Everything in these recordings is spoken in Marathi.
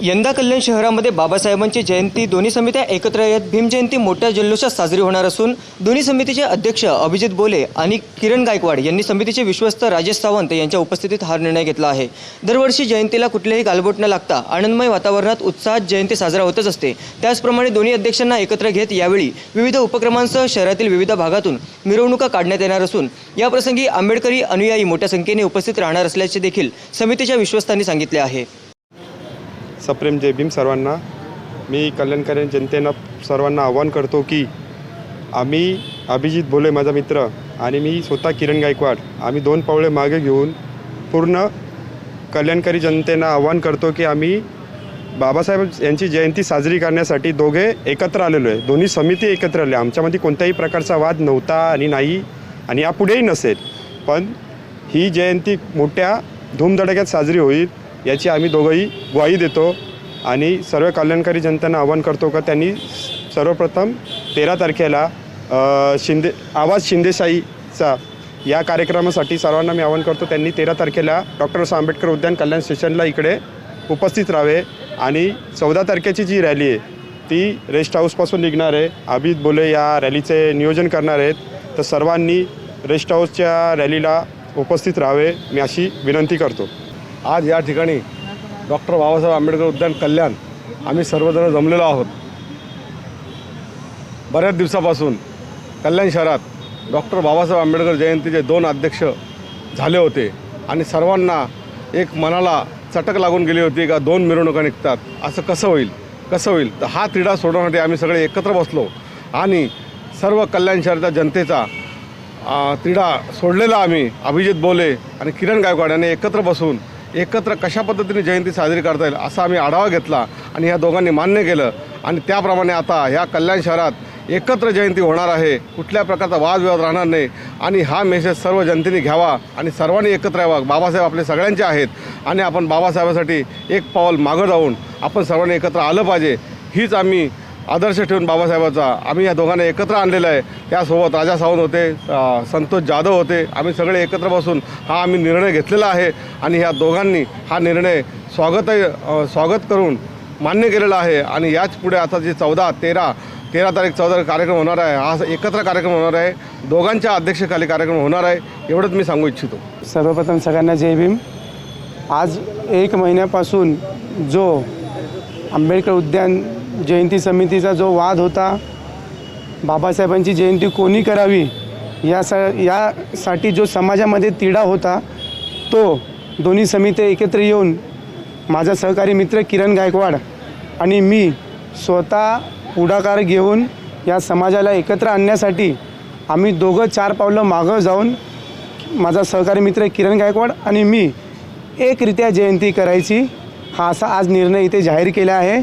यंदा कल्याण शहरामध्ये बाबासाहेबांची जयंती दोन्ही समित्या एकत्र येत भीमजयंती मोठ्या जल्लोषात साजरी होणार असून दोन्ही समितीचे अध्यक्ष अभिजित बोले आणि किरण गायकवाड यांनी समितीचे विश्वस्त राजेश सावंत यांच्या उपस्थितीत हा निर्णय घेतला आहे. दरवर्षी जयंतीला कुठलेही गालबोट न लागता आनंदमय वातावरणात उत्साहात जयंती साजरा होतच असते. त्याचप्रमाणे दोन्ही अध्यक्षांना एकत्र घेत यावेळी विविध उपक्रमांसह शहरातील विविध भागातून मिरवणुका काढण्यात येणार असून याप्रसंगी आंबेडकरी अनुयायी मोठ्या संख्येने उपस्थित राहणार असल्याचे देखील समितीच्या विश्वस्तांनी सांगितले आहे. सप्रेम जय भीम सर्वांना. मी कल्याणकारी जनतेनं सर्वांना आव्हान करतो की आम्ही अभिजित भोले माझा मित्र आणि मी स्वतः किरण गायकवाड. आम्ही दोन पावले मागे घेऊन पूर्ण कल्याणकारी जनतेनं आव्हान करतो की आम्ही बाबासाहेब यांची जयंती साजरी करण्यासाठी दोघे एकत्र आलेलो आहे. दोन्ही समिती एकत्र आले आमच्यामध्ये कोणत्याही प्रकारचा वाद नव्हता आणि नाही आणि यापुढेही नसेल. पण ही जयंती मोठ्या धूमधडाक्यात साजरी होईल. याची आम्ही दोघंही ग्वाही देतो आणि सर्व कल्याणकारी जनतेनं आवाहन करतो का त्यांनी सर्वप्रथम तेरा तारखेला शिंदे आवाज शिंदेशाहीचा या कार्यक्रमासाठी सर्वांना मी आवाहन करतो त्यांनी तेरा तारखेला डॉक्टर आंबेडकर उद्यान कल्याण स्टेशनला इकडे उपस्थित राहावे आणि चौदा तारखेची जी रॅली आहे ती रेस्ट हाऊसपासून निघणार आहे. अभित बोले या रॅलीचे नियोजन करणार आहेत. तर सर्वांनी रेस्ट हाऊसच्या रॅलीला उपस्थित राहावे मी अशी विनंती करतो. आज या ठिकाणी डॉक्टर बाबासाहेब आंबेडकर उद्यान कल्याण आम्ही सर्वजण जमलेलो आहोत. बऱ्याच दिवसापासून कल्याण शहरात डॉक्टर बाबासाहेब आंबेडकर जयंतीचे दोन अध्यक्ष झाले होते आणि सर्वांना एक मनाला चटक लागून गेली होती का दोन मिरवणुका निघतात असं कसं होईल कसं होईल? तर हा तिढा सोडवण्यासाठी आम्ही सगळे एकत्र बसलो आणि सर्व कल्याण शहराच्या जनतेचा आ, तिढा सोडलेला आम्ही. अभिजित बोले आणि किरण गायकवाड यांनी एकत्र बसून एकत्र कशा पद्धतीने जयंती साजरी करता येईल असा आम्ही आढावा घेतला आणि ह्या दोघांनी मान्य केलं. आणि त्याप्रमाणे आता ह्या कल्याण शहरात एकत्र जयंती होणार आहे. कुठल्या प्रकारचा वादविवाद राहणार नाही. आणि हा मेसेज सर्व जनतेने घ्यावा आणि सर्वांनी एकत्र यावा. बाबासाहेब आपले सगळ्यांचे आहेत. आणि आपण बाबासाहेबासाठी एक पाऊल मागं जाऊन आपण सर्वांनी एकत्र आलं पाहिजे. हीच आम्ही आदर्श ठेवून बाबासाहेबाचा. आम्ही या दोघांना एकत्र आणलेलं आहे. त्यासोबत राजा सावंत होते संतोष जाधव होते. आम्ही सगळे एकत्र बसून हा आम्ही निर्णय घेतलेला आहे आणि ह्या दोघांनी हा निर्णय स्वागत स्वागत करून मान्य केलेला आहे. आणि याच पुढे आता जे चौदा तेरा तेरा तारीख चौदा कार्यक्रम होणार आहे हा एकत्र कार्यक्रम होणार आहे. दोघांच्या अध्यक्षखाली कार्यक्रम होणार आहे. एवढंच मी सांगू इच्छितो. सर्वप्रथम सगळ्यांना जय भीम. आज एक महिन्यापासून जो आंबेडकर उद्यान जयंती समितीचा जो वाद होता बाबासाहेबांची जयंती कोणी करावी या सा यासाठी जो समाजामध्ये तिढा होता तो दोन्ही समिती एकत्र येऊन माझा सहकारी मित्र किरण गायकवाड आणि मी स्वतः पुढाकार घेऊन या समाजाला एकत्र आणण्यासाठी आम्ही दोघं चार पावलं मागं जाऊन माझा सहकारी मित्र किरण गायकवाड आणि मी एकरित्या जयंती करायची हा असा आज निर्णय इथे जाहीर केला आहे.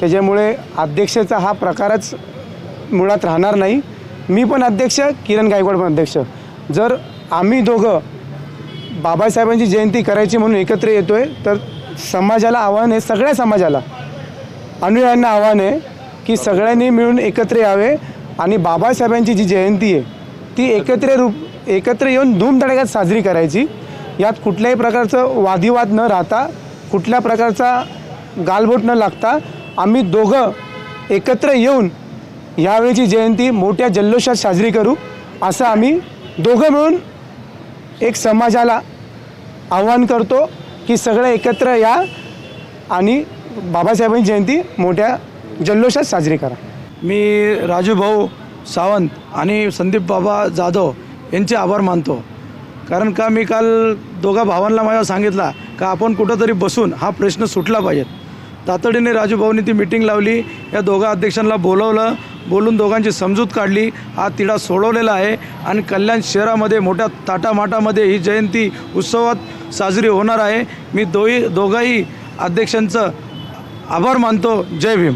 त्याच्यामुळे अध्यक्षाचा हा प्रकारच मुळात राहणार नाही. मी पण अध्यक्ष किरण गायकवाड पण अध्यक्ष. जर आम्ही दोघं बाबासाहेबांची जयंती करायची म्हणून एकत्र येतो आहे तर समाजाला आव्हान आहे सगळ्या समाजाला. अनुयायांना आव्हान आहे की सगळ्यांनी मिळून एकत्र यावे आणि बाबासाहेबांची जी जयंती आहे ती एकत्र रूप एकत्र येऊन धूमधडक्यात साजरी करायची. यात कुठल्याही प्रकारचं वादिवाद न राहता कुठल्या प्रकारचा गालबोट न लागता आम्ही दोघं एकत्र येऊन यावेळीची जयंती मोठ्या जल्लोषात साजरी करू असं आम्ही दोघं मिळून एक समाजाला आव्हान करतो की सगळं एकत्र या आणि बाबासाहेबांची जयंती मोठ्या जल्लोषात साजरी करा. मी राजू भाऊ सावंत आणि संदीप बाबा जाधव यांचे आभार मानतो. कारण का मी काल दोघा भावांना माझ्या सांगितला का आपण कुठंतरी बसून हा प्रश्न सुटला पाहिजे. तातडीने राजू ती मिटिंग लावली. या दोघा अध्यक्षांना बोलवलं. बोलून दोघांची समजूत काढली. हा तिढा सोडवलेला आहे आणि कल्याण शहरामध्ये मोठ्या ताटामाटामध्ये ही जयंती उत्सवात साजरी होणार आहे. मी दोही दोघाही अध्यक्षांचं आभार मानतो. जय भीम.